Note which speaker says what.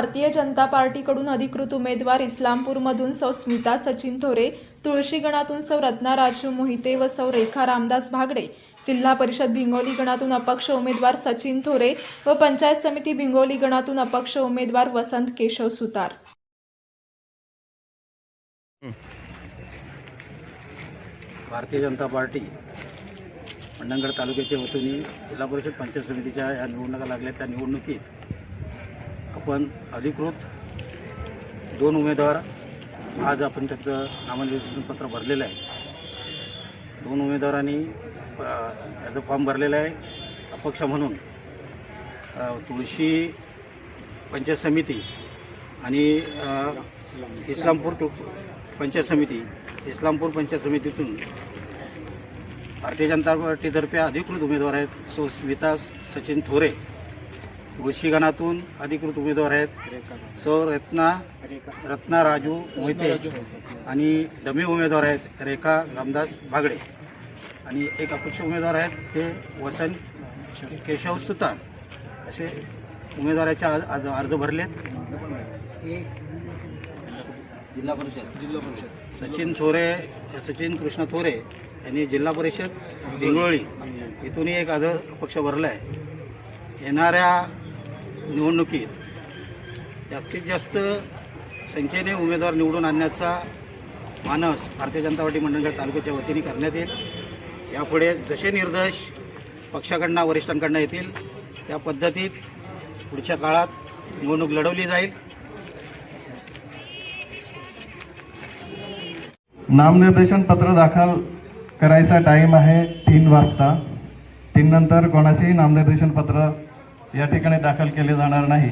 Speaker 1: भारतीय जनता पार्टीकडून अधिकृत उमेदवार इस्लामपूरमधून सौ स्मिता सचिन थोरे तुळशी गणातून सौ रत्ना राजू मोहिते व सौ रेखा रामदास भागडे जिल्हा परिषद भिंगोली गणातून अपक्ष उमेदवार सचिन थोरे व पंचायत समिती भिंगोली गणातून अपक्ष उमेदवार वसंत केशव सुतार.
Speaker 2: भारतीय जनता पार्टी मंडणगड तालुक्याच्या वतीने जिल्हा परिषद पंचायत समितीच्या या निवडणुका लागल्या. त्या निवडणुकीत आपण अधिकृत दोन उमेदवार आज आपण त्याचं नामनिर्देशन पत्र भरलेलं आहे. दोन उमेदवारांनी अ, याचं फॉर्म भरलेलं आहे. अपक्ष म्हणून अ, तुळशी पंचायत समिती आणि अ, इस्लामपूर तु- पंचायत समिती इस्लामपूर पंचायत समितीतून भारतीय जनता पार्टीतर्फे अधिकृत उमेदवार आहेत सो स्मिता सचिन थोरे. तुळशी गणातून अधिकृत उमेदवार आहेत. सौ रत्ना रत्ना राजू मोहिते आणि डमी उमेदवार आहेत रेखा रामदास भागडे. आणि एक अपक्ष उमेदवार आहेत ते वसंत केशव सुतार. असे उमेदवाराचे आज अर्ज भरलेत. जिल्हा परिषद. जिल्हा परिषद. सचिन थोरे सचिन कृष्ण थोरे यांनी जिल्हा परिषद भिंगोळी इथूनही एक अर्ज पक्ष भरला आहे येणाऱ्या निवडणुकीत जास्तीत जास्त संख्येने उमेदवार निवडून आणण्याचा मानस भारतीय जनता पार्टी मंडळगड तालुक्याच्या वतीने करण्यात येईल. यापुढे जसे निर्देश पक्षाकडनं वरिष्ठांकडनं येतील त्या पद्धतीत पुढच्या काळात निवडणूक लढवली जाईल.
Speaker 3: नामनिर्देशन पत्र दाखल करायचा टाईम आहे तीन वाजता. तीन नंतर कोणाचेही नामनिर्देशन पत्र या ठिकाणी दाखल केले जाणार नाही.